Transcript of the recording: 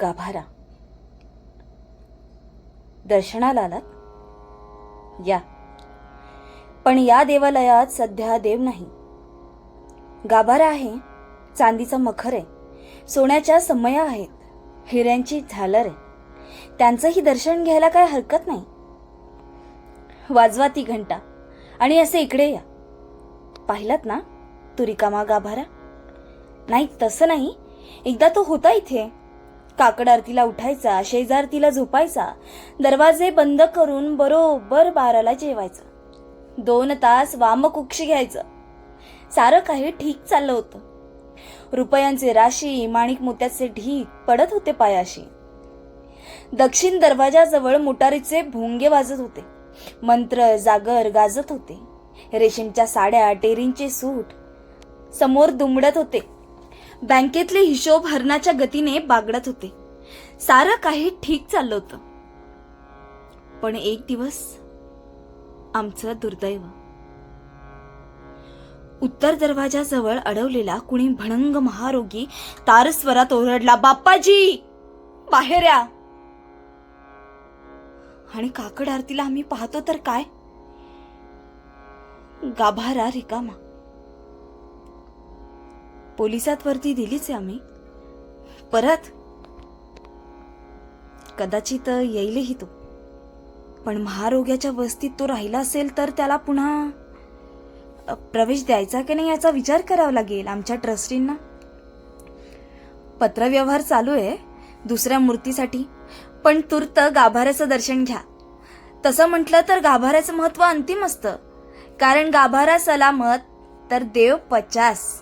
गाभारा. दर्शनाला आलात या. पण या देवालयात सध्या देव नाही. गाभारा आहे चांदीचं मखर आहे सोन्याच्या समया आहेत हिऱ्यांची झालर आहे. त्यांचंही दर्शन घ्यायला काय हरकत नाही? वाजवा ती घंटा आणि असे इकडे या. पाहिलात ना तू रिकामा गाभारा? नाही तसं नाही. एकदा तो होता इथे. काकड आरतीला उठायचा शेजारतीला झोपायचा दरवाजे बंद करून बरोबर बाराला जेवायचं. दोन तास वामकुक्षी घ्यायचं. सारं काही ठीक चाललं होतं. रुपयांचे राशी माणिक मोत्याचे ढीक पडत होते पायाशी. दक्षिण दरवाजाजवळ मोटारीचे भोंगे वाजत होते. मंत्र जागर गाजत होते. रेशीमच्या साड्या टेरींचे सूट. समोर दुमडत होते. बँकेतले हिशोब हरणाच्या गतीने बागडत होते. सारं काही ठीक चाललं होतं. पण एक दिवस आमचं दुर्दैव. उत्तर दरवाजाजवळ अडवलेला कुणी भणंग महारोगी तारस्वरात ओरडला बाप्पाजी! बाहेर या! आणि काकड आरतीला आम्ही पाहतो तर काय? गाभारा रिकामा. पोलिसात वरती दिलीच आहे आम्ही. परत? कदाचित येईलही तो. पण महारोग्याच्या वस्तीत तो राहिला असेल तर त्याला पुन्हा प्रवेश द्यायचा की नाही याचा विचार करावा लागेल आमच्या ट्रस्टींना. पत्रव्यवहार चालू आहे दुसऱ्या मूर्तीसाठी. पण तूर्त गाभाऱ्याचं दर्शन घ्या. तसं म्हटलं तर गाभाऱ्याचं महत्त्व अंतिम असतं. कारण गाभारा सलामत तर देव पचास.